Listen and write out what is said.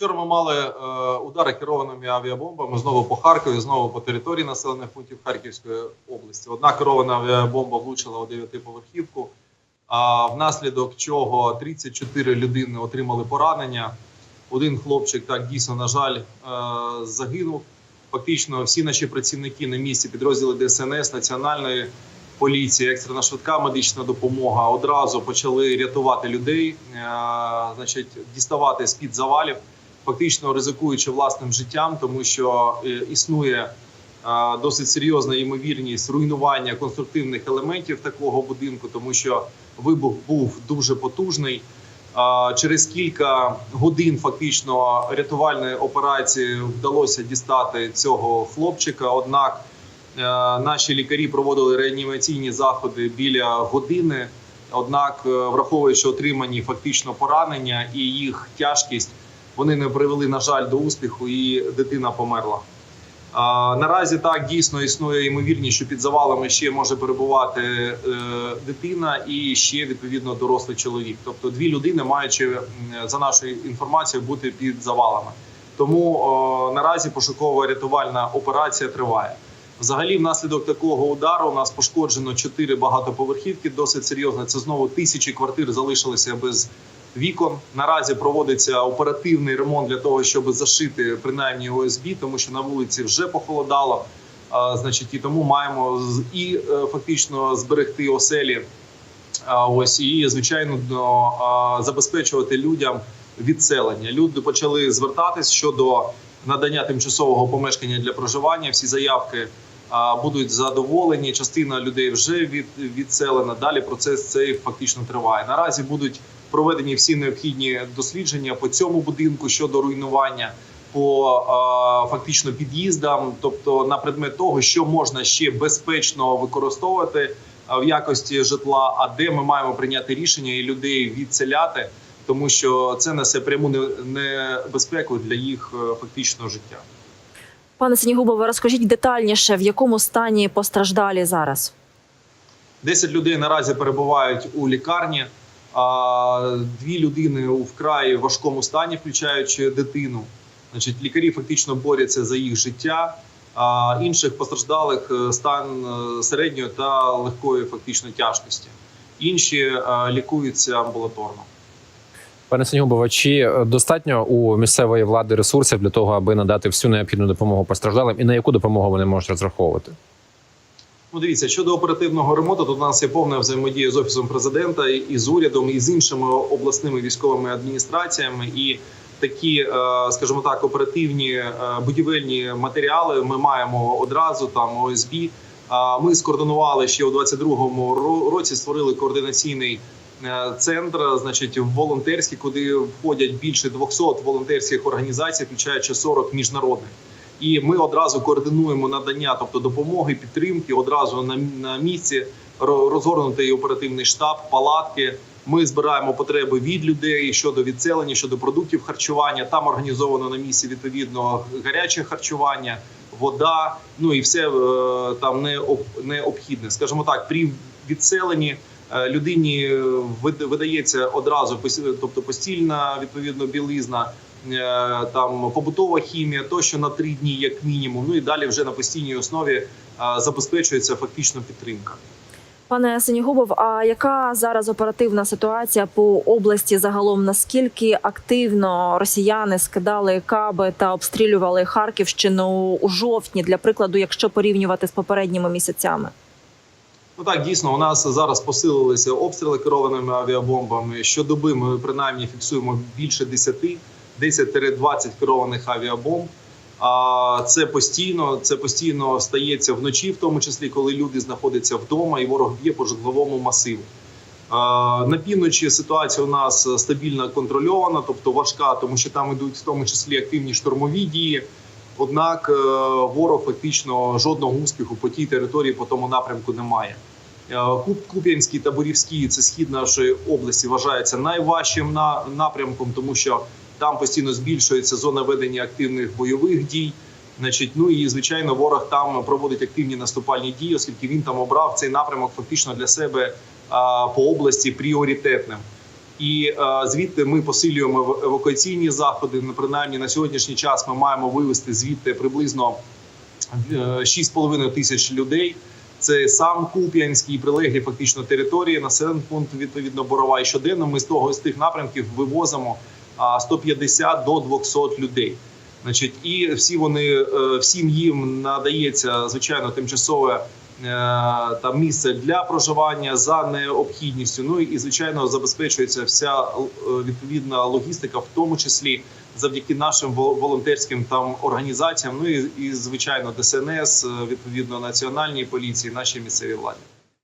Вчора ми мали е, удари керованими авіабомбами знову по Харкові, знову по території населених пунктів Харківської області. Одна керована авіабомба влучила у дев'ятиповерхівку, а внаслідок чого 34 людини отримали поранення. Один хлопчик так дійсно на жаль е, загинув. Фактично, всі наші працівники на місці, підрозділи ДСНС, національної поліції, екстрена швидка медична допомога одразу почали рятувати людей, е, значить, діставати з під завалів, фактично ризикуючи власним життям, тому що е, існує е, досить серйозна ймовірність руйнування конструктивних елементів такого будинку, тому що вибух був дуже потужний. Через кілька годин фактично рятувальної операції вдалося дістати цього хлопчика. Однак е, наші лікарі проводили реанімаційні заходи біля години. Однак, е, враховуючи отримані фактично поранення і їх тяжкість, вони не привели, на жаль, до успіху, і дитина померла. А, наразі так дійсно існує ймовірність, що під завалами ще може перебувати е, дитина і ще відповідно дорослий чоловік. Тобто дві людини, маючи за нашою інформацією, бути під завалами. Тому о, наразі пошукова рятувальна операція триває. Взагалі, внаслідок такого удару у нас пошкоджено чотири багатоповерхівки. Досить серйозно. Це знову тисячі квартир залишилися без вікон. Наразі проводиться оперативний ремонт для того, щоб зашити принаймні ОСБ, тому що на вулиці вже похолодало. Значить, і тому маємо і е, фактично зберегти оселі. Ось і звичайно забезпечувати людям відселення. Люди почали звертатись щодо надання тимчасового помешкання для проживання. Всі заявки будуть задоволені. Частина людей вже від, відселена. Далі процес цей фактично триває. Наразі будуть проведені всі необхідні дослідження по цьому будинку щодо руйнування. По фактично під'їздам, тобто на предмет того, що можна ще безпечно використовувати в якості житла, а де ми маємо прийняти рішення і людей відселяти, тому що це несе пряму небезпеку для їх е, фактичного життя. Пане Синігубове, розкажіть детальніше, в якому стані постраждалі зараз? 10 людей наразі перебувають у лікарні. Дві людини у вкрай важкому стані, включаючи дитину. Значить, лікарі фактично борються за їх життя. А інших постраждалих е, стан е, середньої та легкої фактично тяжкості. Інші е, лікуються амбулаторно. Пане Сенігубова, чи достатньо у місцевої влади ресурсів для того, аби надати всю необхідну допомогу постраждалим, і на яку допомогу вони можуть розраховувати? Ну, дивіться, щодо оперативного ремонту, тут у нас є повна взаємодія з офісом президента і- з урядом, і з іншими обласними військовими адміністраціями. І такі, е, скажімо так, оперативні е, будівельні матеріали ми маємо одразу. Там ОСБ. А Ми скоординували ще у 22-му році. Створили координаційний е, центр, значить, волонтерський, куди входять більше 200 волонтерських організацій, включаючи 40 міжнародних. І ми одразу координуємо надання, тобто допомоги, підтримки одразу на, на місці ро- розгорнутий оперативний штаб, палатки. Ми збираємо потреби від людей щодо відселення, щодо продуктів харчування. Там організовано на місці відповідно гаряче харчування, вода. Ну і все е, там не об- необхідне. Скажімо так, при відселенні е, людині е, видається одразу тобто постільна відповідно білизна. Е, Там побутова хімія, тощо на три дні, як мінімум. Ну і далі вже на постійній основі е, забезпечується фактично підтримка. Пане Синігубов, а яка зараз оперативна ситуація по області загалом? Наскільки активно росіяни скидали каби та обстрілювали Харківщину у жовтні, для прикладу, якщо порівнювати з попередніми місяцями? Ну так дійсно у нас зараз посилилися обстріли керованими авіабомбами. Щодоби ми принаймні фіксуємо більше 10, 10-20 керованих авіабомб. А це постійно, це постійно стається вночі, в тому числі коли люди знаходяться вдома, і ворог б'є по житловому масиву. На півночі ситуація у нас стабільно контрольована, тобто важка, тому що там ідуть в тому числі активні штурмові дії. Однак е, ворог фактично жодного успіху по тій території, по тому напрямку немає. Е, Куп'янський та Борівський це схід нашої області вважається найважчим на напрямком, тому що там постійно збільшується зона ведення активних бойових дій. Значить, ну і звичайно, ворог там проводить активні наступальні дії, оскільки він там обрав цей напрямок фактично для себе а, по області пріоритетним. І е, звідти ми посилюємо ев- евакуаційні заходи. Ну, Принаймні на сьогоднішній час ми маємо вивести звідти приблизно е, 6,5 тисяч людей. Це сам Куп'янський прилеглі фактично території, населений пункт відповідно Борова. І щоденно ми з того з тих напрямків вивозимо а, 150 до 200 людей. Значить, і всі вони е, всім їм надається звичайно тимчасове е, там місце для проживання за необхідністю. Ну і звичайно забезпечується вся е, відповідна логістика, в тому числі завдяки нашим вол- волонтерським там організаціям. Ну і, і звичайно ДСНС, відповідно національній поліції, нашій місцевій владі.